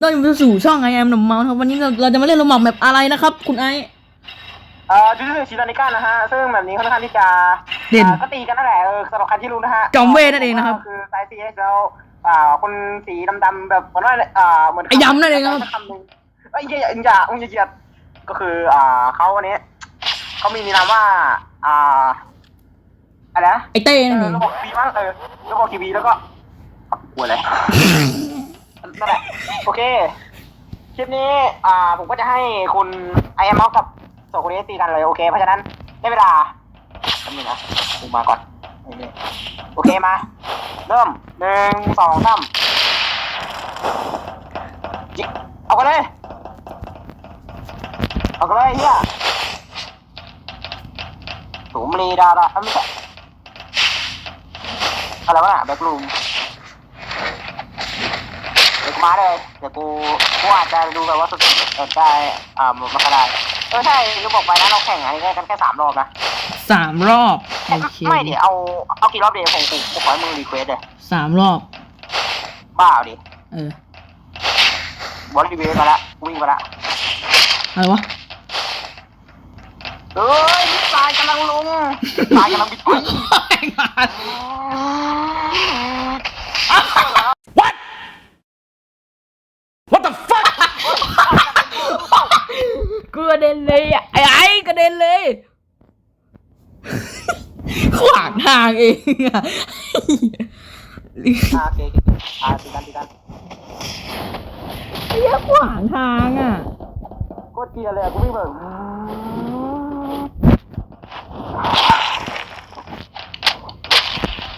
เราอยู่สู่ช่องไอแอมหนุ่มเมาส์ครับวันนี้เราเราจะมาเล่นโรบอกแบบอะไรนะครับ คุณไอซ์เอ่อจูจูชิตานิก้านะฮะ ซึ่งแบบนี้ค่อนข้างที่จะเด่นอ่าก็ตีกันนั่นแหละเออสำหรับใครที่รู้นะฮะจอมเวทนั่นเองนะครับคือไซซีเอสแล้วอ่าคนสีดำๆแบบเหมือนว่าอ่าเหมือนไอ้ยำนั่นเองครับ คำหนึ่งเอ้ยอย่าอย่าอย่าอย่าอย่าก็คืออ่าเขาวันนี้เขามีนามว่าอ่าอะไรนะไอเต้เอนั่นเอองระบบทีวีมั้งเออระบบทีวีแล้วก็กลัวอะไร นั่นแหละโอเค คลิปนี้ อ่า ผมก็จะให้คุณไอเอ็มอกับสองคนนี้ตีกันเลย โอเค เพราะฉะนั้นได้เวลาแป๊บนึงนะผมมาก่อน โอเคมา เริ่มหนึ่งสองสามยิงเอากันเลย เอากันเลยเฮียสูมรีดาดาเอ้ยไม่ใช่อะไรวะน่ะแบ็คลูม มาเลยเดี๋ยวกูกูอาจจะดูแบบว่าสุดๆเออได้อ่ามันก็ได้เออใช่ก็บอกไปนะเราแข่งอันนี้กันแค่สามรอบนะสามรอบโอเคไม่เดี๋ยวเอาเอากี่รอบเดียวผมกูกูขอให้มึงรีเควสเลยสามรอบบ้าเอาดิเออบอลรีเควสมาละวิ่งมาละอะไรวะเอ้ยมิสไซล์กำลังลงตายกำลังบิดไปกูก ระเด็นเลยอะไอ้ไอ้กระเด็นเลยขวางทางเองอะอ่าโอเคโอเคอ่าตีกันตีกันไอ้เหี้ยขวางทางอะ โคตรเกลียร์เลยอะกูวิ่งแบบ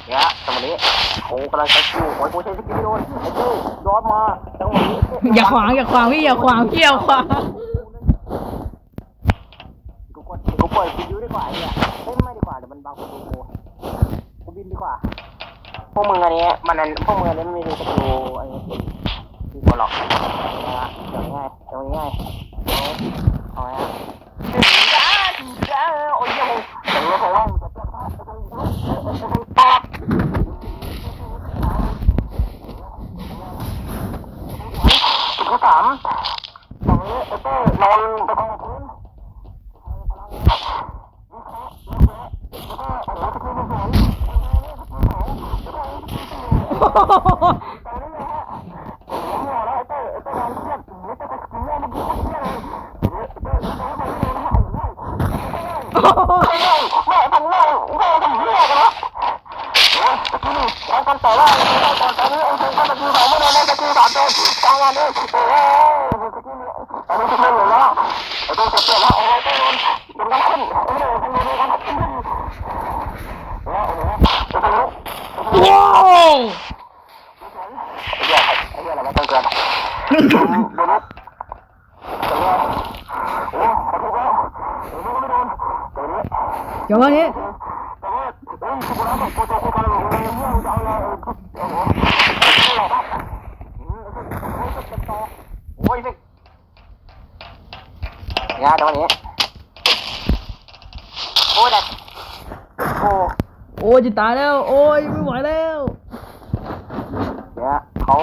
เนี่ยจังหวะนี้โอ้กำลังใช้คิวโอ้ยกูใช้สกิลไม่โดนไอ้เจ้ยย้อนมาจังหวะนี้ อย่าขวางอย่าขวางพี่อย่าขวางพี่อย่าขวาง กูปล่อยกูยื้อดีกว่าไอ้เนี่ยเล่นไม่ดีกว่าเดี๋ยวมันบังคนดูกูกูบินดีกว่า พวกมึงอันนี้มันอันพวกมึงอันนี้ไม่มีสกิลไอ้นี่กูกูหรอกนะฮะเดี๋ยวง่ายเดี๋ยวง่ายเอาไงฮะจ้าจ้าโอ้ยยังเดี๋ยวเขาว่ามึงจะตอบจุดที่สามตรงนี้ไอ้เต้นอนไปทาง พื้นว้าวเดี๋ยววันนี้โอ้ยสิงาน จังวันนี้โอ้ยเด็กโอ้โอ้ยจะตายแล้ว โอ้ยไม่ไหวแล้วเนี่ยเขา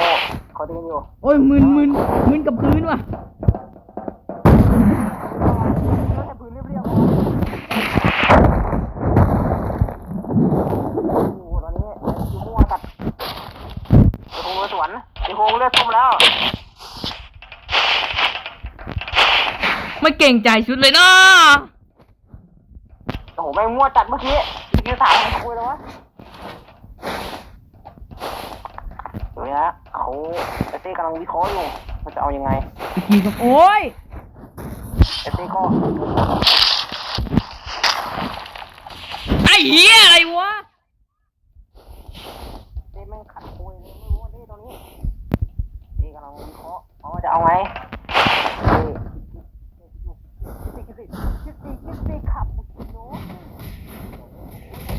เขาตีกันอยู่ โอ้ยมึนมึนมึนกับพื้นว่ะ แต่พื้นเรียบๆโอ้โหตอนนี้คิวมั่วจัดไอ้โหสวนไอ้โหเลือดท่วมแล้ว ไม่เก่งใจชุดเลยเนาะโอ้โหแม่งมั่วจัดเมื่อกี้คิวสามมันคุยแล้ววะเดี๋ยวนะเขาไอ้เต้กำลังวิเคราะห์อยู่ว่าจะเอายังไงอีกทีกับโอ้ยไอ้เต้ก็ไอ้เหี้ยอะไรวะเต้แม่งขัดคุยเลยไม่รู้ว่าเต้ตอนนี้เต้กำลังวิเคราะห์อ๋อจะเอาไงเต้คิด สิคิดสิคิดสิคิดสิขับโน้ต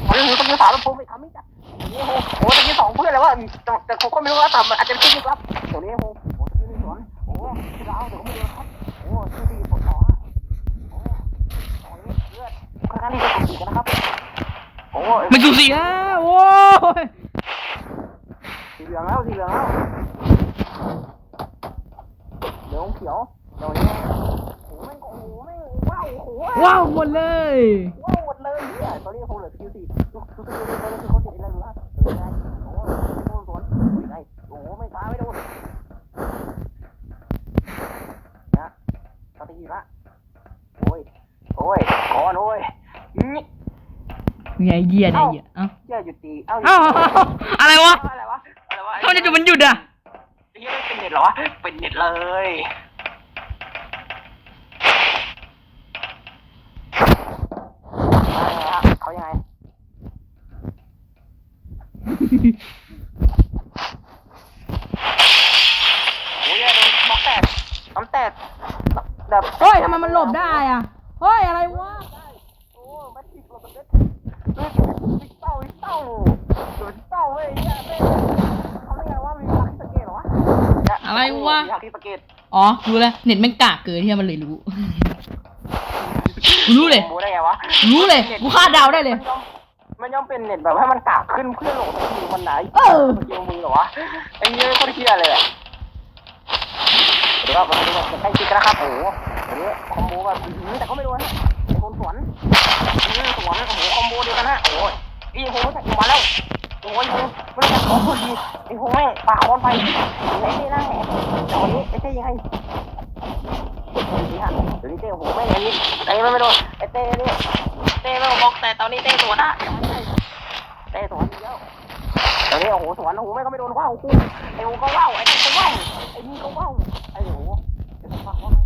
เฮ้ยตะกี้สามแล้วผมไม่ทำไม่จัดโอ้โหโอ้ตะกี้สองเพื่อนเลยว่าแต่แต่ผมก็ไม่รู้ว่าต่ำอาจจะเป็นที่ครับเดี๋ยวนี้โอ้โหโอ้ตะกี้นี่สวนโอ้ที่ดาวเดี๋ยวไม่เจอครับโอ้ที่ดีผมขออะโอ้ตอนนี้เลือดค่อนข้างที่จะสูสีกันนะครับโอ้มันสูสีนะโอ้ยสีเหลืองแล้วสีเหลืองแล้วเขียวเดี๋ยวนี้ ว้าวโอ้โหว้าวหมดเลยว้าวหมดเลยเนี่ยตอนนี้ผมเหลือสกิลสี่ดูดูสกิลนี้ตอนนี้คือเขาติดอะไรรู้ละเออไงโอ้โหโดนสวนไงโอ้โหไม่ตายไม่โดนนะสติละโอ้ยโอ้ยก่อนโอ้ยนี่ไงเหี้ยเนี่ยเหี้ยเอ้าเหี้ยหยุดตีเอ้าเอ้าอะไรวะอะไรวะอะไรวะทำไมจู่ๆมันหยุดอะไอ้เหี้ยเป็นเน็ตเหรอวะเป็นเน็ตเลยอะไรฮะเขายังไง โอ้ยโดนบล็อกแตกน้ำแตกแบบ เฮ้ยทำไมมันหลบได้อะเฮ้ยอะไรวะโอ้ไม่ผิดหลบมันเด็ดวิเต้าวิเต้าโดนเต้าเว้ยเนี่ยเว้ยเขาเรียกว่ามีฮักที่สเกตหรอวะอะไรวะลักที่สเกตอ๋อรู้แล้วเน็ตแม่งกากเกินที่มันเลยรู้รู้เลยรู้ได้ไงวะรู้เลยกูคาดเดาได้เลยมันย่อมมันย่อมเป็นเน็ตแบบให้มันกากขึ้นเพื่อหลดสกิลมันไหนเออสกิลมือเหรอวะไอ้เนี้ยโคตรเที่ยเลยแหละเดี๋ยวเราไปดูกันใกล้ชิดนะครับโอ้ โหอันนี้คอมโบแบบแต่ก็ไม่โดนฮะไอ้คนสวนอื้อสวนโอ้โหคอมโบเดียวกันฮะโอ้ยอีโหจากมาแล้วโอ้ยไม่ได้ขอโทษทีอ้โหแม่งปากคอนไปไอ้นี่นะแต่วันนี้ไอ้เต้ยังไงเดี๋ยวนี้เต้โอ้โหแม่งอันนี้ไอ้ไม่ไม่โดนไอ้เต้เนี่ยเต้ไม่บอกแต่ตอนนี้เต้สวนอะเต้สวนเยอะตอนนี้โอ้โหสวนโอ้โหแม่งก็ไม่โดนว้าวคู่ไอ้โหก็ว้าวไอ้นี่ก็ว้าวไอ้นี่ก็ว้าวไอ้โหเดี๋ยวปากคอนไป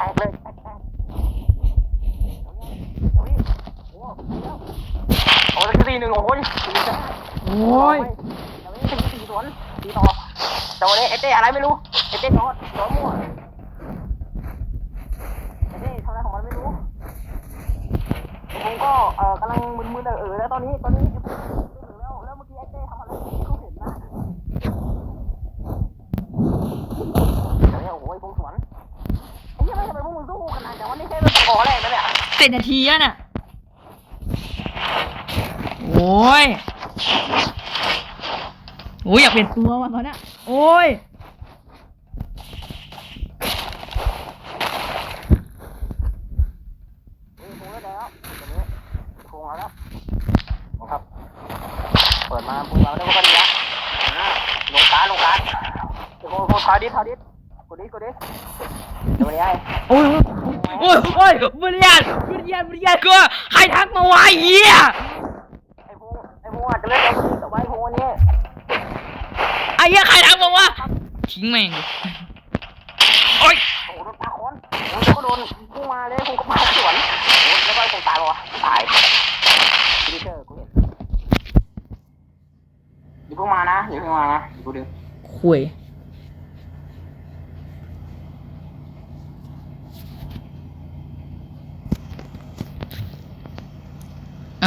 แตกเลยแตกแตกโอ้โหสี่หนึ่งโอ้ยโอ้ยตีสี่สวนสี่ต่อแต่วันนี้เอเต้อะไรไม่รู้เอเต้นอนนอนมั่วเอเต้ทำอะไรของมันไม่รู้ผมก็เอ่อกำลังมึนๆเออแล้วตอนนี้ตอนนี้แล้วแล้วเมื่อกี้เอเต้ทำอะไรเขาเห็นนะเดี๋ยวนี้โอ้โหพงสวนไอ้เหี้ยไม่ทำไมพวกมึงสู้ กันนานแต่วันนี้แค่เป็นตะกอแรกนะเนี่ยเจ็ดนาทีอะน่ะ โอ้ยโอ้ยอยากเปลี่ยนตัวว่ะตอนเนี้ยโอ้ยเฮ้ยพงแล้วแล้วตอนนี้พงแล้วครับ เปิดมาพงเราได้ก็ดีละลงการลงการเดี๋ยวพงทายดิทายดิ กดดิกดดิเดี๋ยววันนี้ไอ้โอ้ยโอ้ยโอ้ยบริยานบริยานบริยานก็ใครทักมาวะไอ้เหี้ยไอ้พงไอ้พงอาจจะเล่นแล้วก็ดีแต่ว่าไอ้พงอันนี้ไอ้เหี้ยใครทักมาวะทิ้งแม่งเลยโอ้ยโอ้โหโดนปาคอนโอ้โหก็โดนพุ่งมาเลยพุ่งก็ปาสวนโอ้โหแล้วก็ไอ้พงตายปะวะตายดิเชอร์กูเห็นอย่าเพิ่งมานะอย่าเพิ่งมานะกูดึงคุย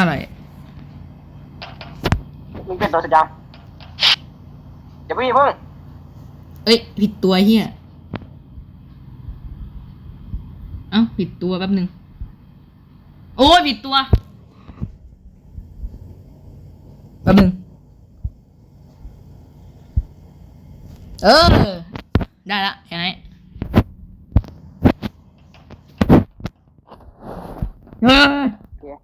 อะไรมึงเป็นตัวสัญญาอย่าเพิ่งอย่าเพิ่งเอ้ย ผิดตัวเฮียเอ้าผิดตัวแป๊บหนึ่งโอ้ยผิดตัวแป๊บหนึ่งเออ ได้ละยังไงเออ เกียร์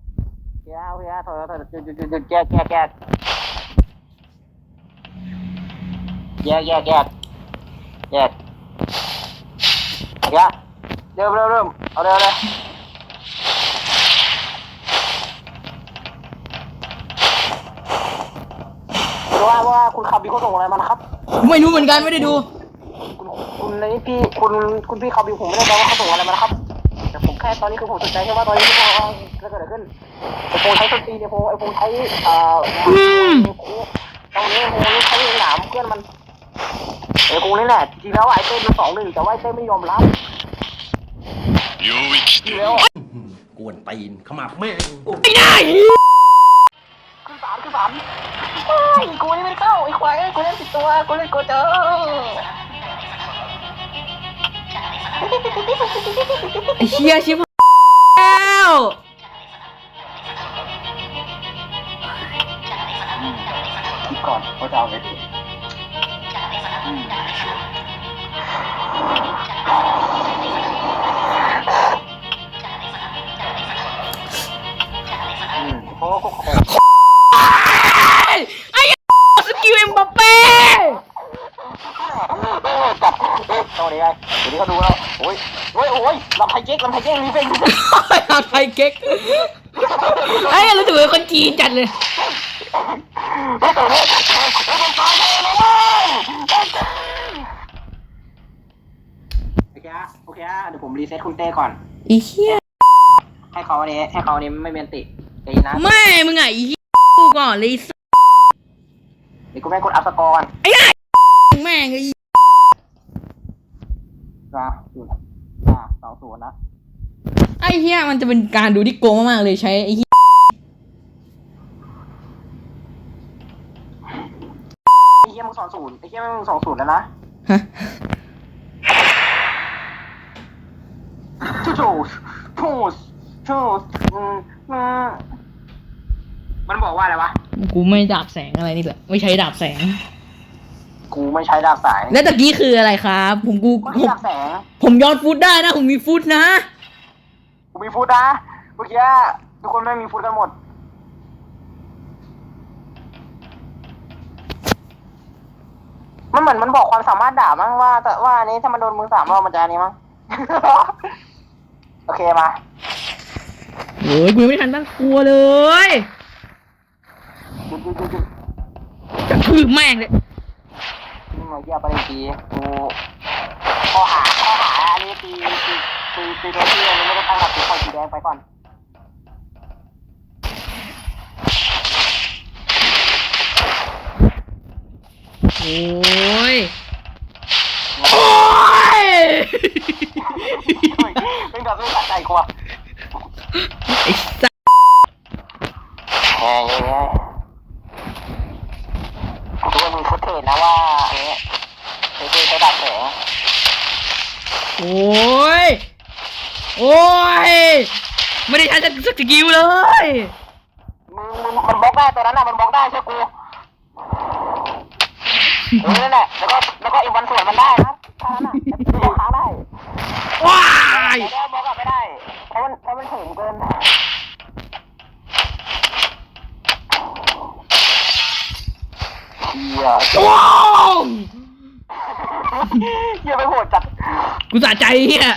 เกียร์เอาเกียร์ถ อยถอยหยุดหยุดหยุดหยุดแก้แก้แก้แยกแยกแยกแยกแยกเริ่มเริ่มเริ่มเอาเลยเอาเลยรู้ว่าว่าคุณขับมีคนส่งอะไรมานะครับ ไม่รู้เหมือนกันไม่ได้ดู คุณคุณในนี่พี่คุณคุณพี่ขับอยู่ผมไม่ได้บอกว่าเขาส่งอะไรมานะครับ แค่ตอนนี้คือผมสนใจแค่ว่าตอนนี้ที่ว่าเกิดอะไรขึ้นไอโฟนใช้สตรีเนี่ยโฟนไอโฟนใช้เอ่อตรงนี้โฟนใช้หนามเพื่อนมันไอโฟนนี่แหละจริงแล้วไอเต้มันสองหนึ่งแต่ว่าไอเต้ไม่ยอมรับ領域ทีแล้วกวนตีนขมับแม่งไม่ได้ขึ้นสามขึ้นสามไอ้กูนี่ไม่เข้าไอ้ควายกูเล่นสิบตัวกูเล่นกูเจอ ไอ้เฮียชิบหายแล้วคิดก่อนเขาจะเอาไงดี เก๊กไอ้ยรู้สึกเป็นคนจีนจัดเลยเฮ้ยตัวนี้เฮ้ยมันตายแล้วเว้ยโอเคฮะโอเคฮะเดี๋ยวผมรีเซ็ตคุณเต้ก่อน อีเหี้ยให้เขาอันนี้ให้เขาอันนี้ไม่เมนติตีนะแม่มึงไงอีเหี้ยกูก่อนเลยไอ้สัสเดี๋ยวกูแม่งกดอัพสกอร์ก่อนไอ้ไอ้แม่งไอ้ นะศูนย์อ่าสองศูนย์นะ ไอ้เหี้ยมันจะเป็นการดูที่โกงมากๆเลยใช้ไอ้เหี้ยไอ้เหี้ยมึงสองศูนย์ไอ้เหี้ยมึงสองศูนย์แล้วนะฮะชูชูชูชูอืมอืมมันบอกว่าอะไรวะ กูไม่ดาบแสงอะไรนี่แหละไม่ใช้ดาบแสง กูไม่ใช้ดาบสายแล้วตะกี้คืออะไรครับ ผมกูกูผมดาบแสง ผมย้อนฟุตได้นะ ผมมีฟุตนะกู มีฟุตนะเมื่อกี้ทุกคนไม่มีฟุตกันหมด มันเหมือนมันบอกความสามารถด่ามั้งว่า แต่ว่าอันนี้ถ้ามันโดนมือสามรอบมันจะอันนี้มั้ง โอเคมาโอ้ยกูยังไม่ทันตั้งตัวเลยหยุดหยุดหยุดหยุดจะถือแม่งเลยนี่มาเยี่ยประเด็นทีกูข้อหาข้อหาอันนี้ตีตี ตีตีตัวที่อันนี้ไม่ได้ตั้งหลักตีไฟสีแดงไปก่อนโอ้ยโอ้ยเป็นกับเป็นกับใจกว่าไอ้สัสแหมยังไงกูว่ามึงฟุตเทจนะว่าอันนี้เทจจะดับแสง โอ้ย โอ้ย ไม่ได้ใช้สักสกิลเลย มึงมึงมันบล็อกได้ตัวนั้นน่ะมันบล็อกได้ใช่กูเออนั่นแหละแล้วก็แล้วก็อีกวันส่วนมันได้นะแค่นั้นน่ะแล้วกูค้างได้ว้ายแต่ได้บล็อกอะไม่ได้เพราะมันเพราะมันถึงเกินเฮียว้าวเฮียไปโหดจัด กูสะใจเฮียเนี่ย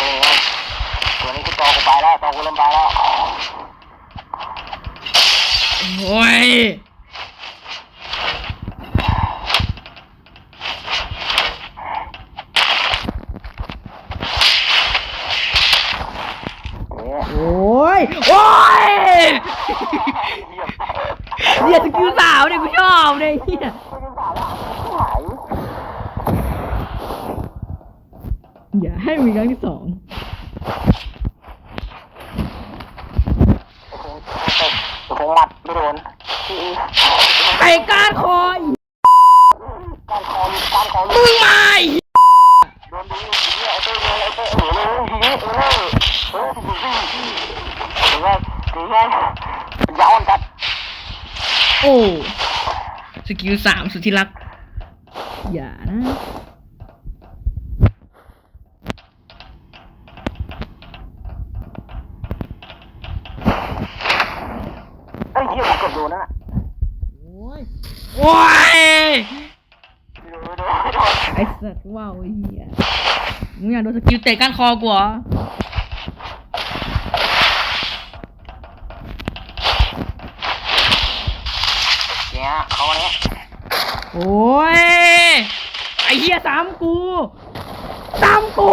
เองตัวนี้กูจอกูไปแล้วจอกูเริ่มไปแล้ว โอ้ย เนี่ย โอ้ย โอ้ย เฮียเฮียสกิลสาวเนี่ยกูชอบเลยเฮียไม่เป็นสาวอะหายอย่าให้มีครั้งที่สองโอ้โหมัดไม่โดนไอ้ก้ารคอยการคอลุกการคอลุมึงมาไอ้ โดนดูเนี่ยไอ้เต้เนี่ยไอ้เต้เออเลยทีนี้เออเออเออถึงไงถึงไงถึงไงยาวจัด โอ้สกิลสามสุดที่รัก อย่านะ ไอ้เหี้ยกูเกือบโดนนั่นน่ะโอ้ย โอ้ย โดนโดนโดนไอ้สัตว์ว้าวไอ้เฮียมึงอยากโดนสกิลเตะก้านคอกูเหรอ เนี่ยเขาเนี่ย โอ้ย ไอ้เฮียสามกูสามกู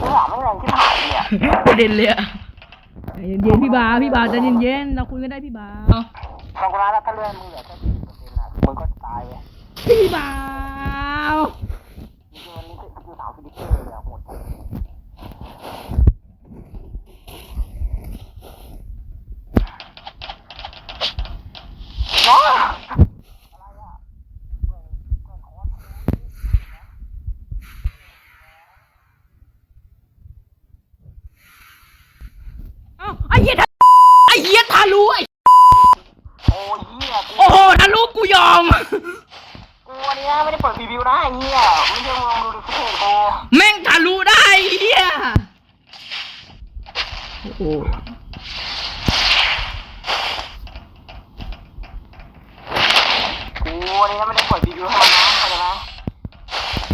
ไม่หลับไม่แรงที่ผ่านเนี่ยประเด็นเลยอะใจเย็นๆพี่บาร์พี่บาร์ใจเย็นๆเราคุยกันได้พี่บาร์ทำกูร้านแล้วถ้าเลื่อนมึงเหลือแค่สิบเปอร์เซ็นต์นะมึงก็ตายเลยพี่บาร์ จริงๆวันนี้คือคือสาวฟิลิปปินส์เลยอะโหดจังเนาะอะไรอะ ลุกูยอม กูวันนี้ไม่ได้เปิดพรีวิวนะไอ้เหี้ยไม่ใช่มึงดูดิฟุตเทจกู แม่งทะลุได้เฮียโอ้โห กูวันนี้ไม่ได้เปิดพรีวิวให้มันนะเข้าใจไหม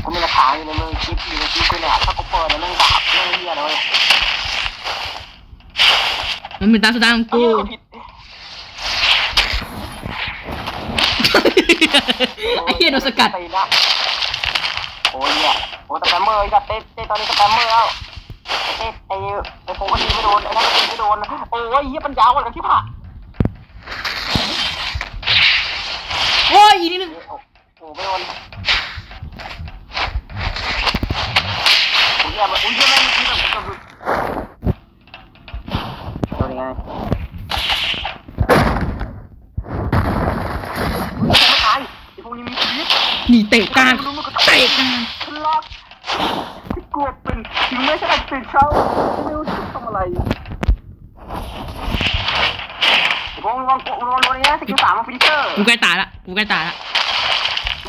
กูมีหลักฐานอยู่ในมือคลิปอยู่ในคลิปกูเนี่ยถ้ากูเปิดแล้วแม่งบาปแม่งเหี้ยเลย มันเป็น ตามสไตล์ของกูกูผิดไอ้เฮียโดนสกัด ตีนะโอ้ยเนี่ยโอ้สแปมเมอร์ไอ้สัตว์เต้เต้ตอนนี้สแปมเมอร์แล้วไอ้เต้ไอ้ไอ้โฟก็ตีไม่โดนไอ้นั่นก็ตีไม่โดนโอ้ยเหี้ยปัญญาอ่อนกันที่ผ่าโอ้ยอีกนิดนึง โอ้ไม่โดนโอ้ยเหี้ยมันโอ้ยเหี้ยแม่งมีแบบกระดุดโดนยังไงไม่ตายไอ้พวกนี้มีชีวิต นี่เตะกลางเตะกลาง ฉันรักที่กลัวเป็นถึงแม้ฉันอาจตื่นเช้าไม่รู้จะทำอะไรไอ้พวกมึงลองลองลองนี้นะสกิลสามมาฟินิเชอร์ กูใกล้ตายละกูใกล้ตายละ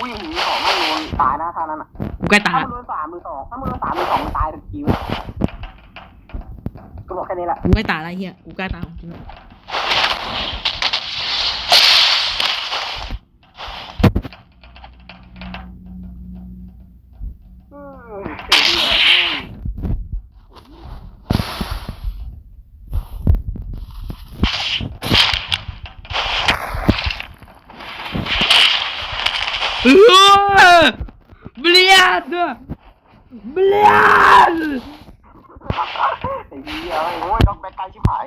วิ่งหนีของไม่โดนตายนะท่านั้นอะกูใกล้ตายถ้าละมึงโดนสามมือสองถ้ามึงโดนสามมือสองมึงตายทันทีเว้ยก็บอกแค่นี้แหละกูใกล้ตายละเฮียกูใกล้ตายของจริงละ อืม เออเบลียดเบลียด ไอ้เหี้ยโอ้ยต้องแบกไกลชิบหาย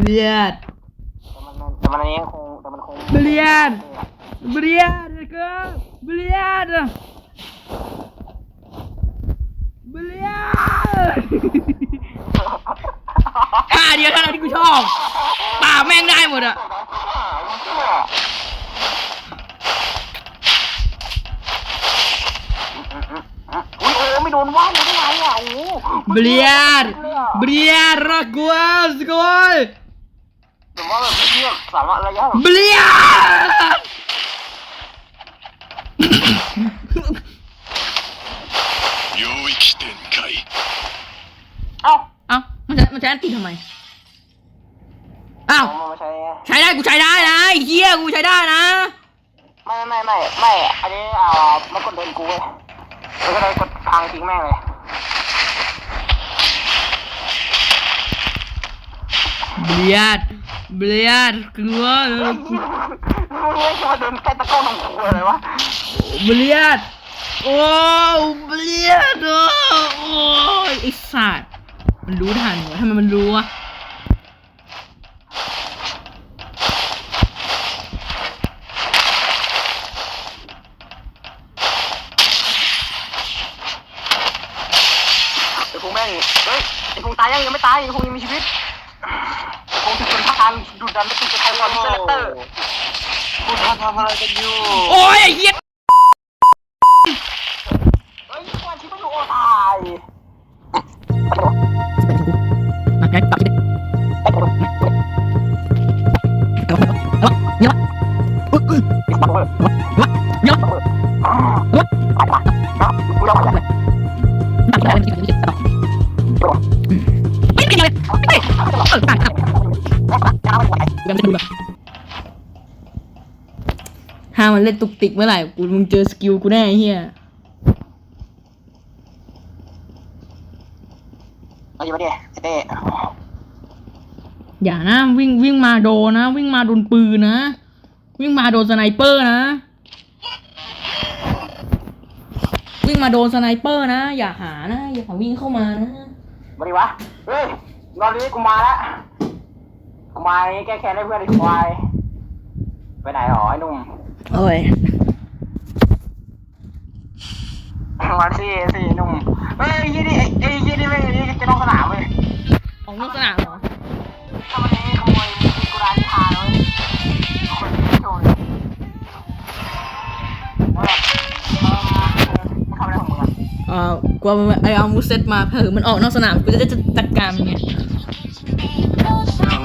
เบลียดแต่มันแต่มันอันนี้คงแต่มันคงเบลียดเบลียดก็เบลียดเบลียดท่าเดียวเท่านั้นที่กูชอบป่าแม่งได้หมดอะอุ้ยเออไม่โดนว่าวได้ไงอะโอ้เบลีย ว่าแบบเลือกสามารถระยะ เบลียด 领域展开 เอ้า เอ้ามันจะมันจะอันตีทำไมอ้าว เอามาใช้ ใช้ได้กูใช้ได้นะไอ้เหี้ยกูใช้ได้นะ ไม่ไม่ไม่ไม่อันนี้อ่ามันกดเดินกูเว้ยมันก็เลยกดพังทิ้งแม่งเลย เบลียด เบลียดกลัวมึงไม่คิดว่าเดินใต้ตะกร้อของกูเลยวะเบลียดโอ้เบลียดโอ้โอ้ยไอ้สัตว์มันรู้ทันวะทำไมมันรู้วะไอ้พวกแม่งเฮ้ยไอ้พวกตายยังยังไม่ตายไอ้พวกยังมีชีวิตไอ้พวกที่เป็นทหาร ดูดันไม่ติดจะไทยวันเซเลเตอร์กูทำทำอะไรกันอยู่โอ้ยไอ้เหี้ยเฮ้ยวันที่ไม่รู้โอ้ตาย ถ้ามันเล่นตุกติกเมื่อไหร่กูมึงเจอสกิลกูแน่ไอ้เฮียเอาอยู่มาดิไอ้เต้อย่านะวิ่งวิ่งมาโดนนะ วิ่งมาโดนปืนนะ วิ่งมาโดนสไนเปอร์นะ วิ่งมาโดนสไนเปอร์นะ อย่าหานะ อย่าหาวิ่งเข้ามานะมาดิวะ เฮ้ยตอนนี้กูมาแล้ว กูมาแก้แค้นให้เพื่อนไอ้ควายไปไหนหรอไอ้หนุ่มโอ้ยมาสิสิหนุ่มเฮ้ยไอ้ยี่นี่ไอ้ยี่นี่ไม่งไอ้ยี่จะนอกสนามเว้ยออกนอกสนามเหรอถ้ามันนี้ขโมยมีกูร้านที่ทานเลยคนที่โดนแล้วแบบเออมึงทำอะไรของมึงอะเอ่อกลัวมันไอเอามูเซตมาเผื่อมันออกนอกสนามกูจะได้จัดการมันไงเออ ม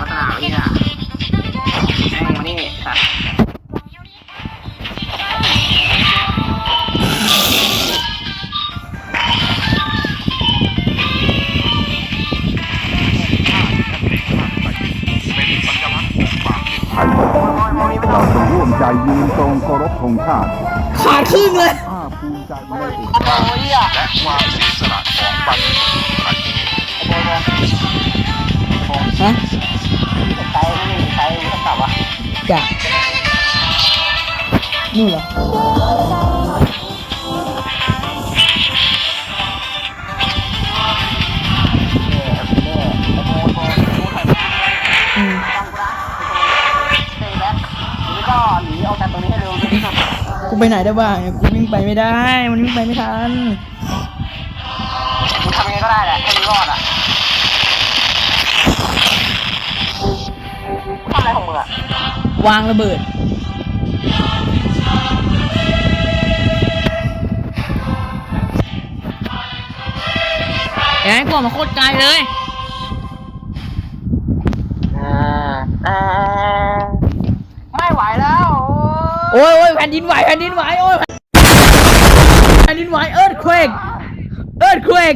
าตลางร่วมใจยืนตรงเคารพธงชาติขาดครึ่งเลยภาพภูมิใจไในตัวและความเสียสละของบรรพบุรุษไทย ฮะใช้ไม่ใช้โทรศัพท์วะจ้ะนี่เหรอเนี่ยเนี่ยไอ้โมโมโมใส่อืมฟังกูนเหรอออกจากตรงนี้ให้เร็วที่สุดกูไปไหนได้บ้างกูวิ่งไปไม่ได้ มันวิ่งไปไม่ทันมึงทำยังไงก็ได้แหละให้มึงรอดอะ วางระเบิดเอ้ยกลัวมาโคตรไกลเลย อ่าอ่าไม่ไหวแล้ว โอ้ยโอ้ยแผ่นดินไหวแผ่นดินไหวโอ้ยแผ่นดินไหวเอิร์ธเควกเอิร์ธเควก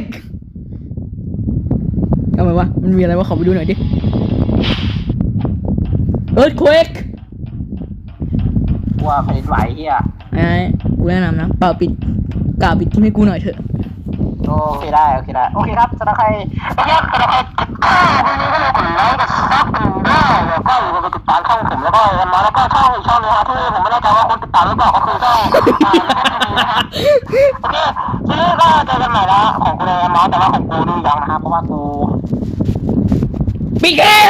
ทำไมวะมันมีอะไรวะขอไปดูหน่อยดิเอิร์ธเควกกลั วแผ่นดินไหวเฮียไอ้กูแนะนำนะเปล่าปิดกล่าวปิดที่ให้กูหน่อยเถอะ โอเคได้โอเคได้โอเคครับสำหรับใครโอเคสำหรับใครก็อย่าลืมกดไลค์กดซับกดได้แล้วก็อย่าลืมกดติดตามช่องผมแล้วก็มาแล้วก็ช่องอีกช่องนึงครับที่ผมไม่แน่ใจว่าคนติดตามหรือเปล่าก็คือช่องโอเคทีนี้ก็เจอกันใหม่แล้วของกูเลยมาแต่ว่าของกูดูยังนะครับเพราะว่ากู ปิดแค่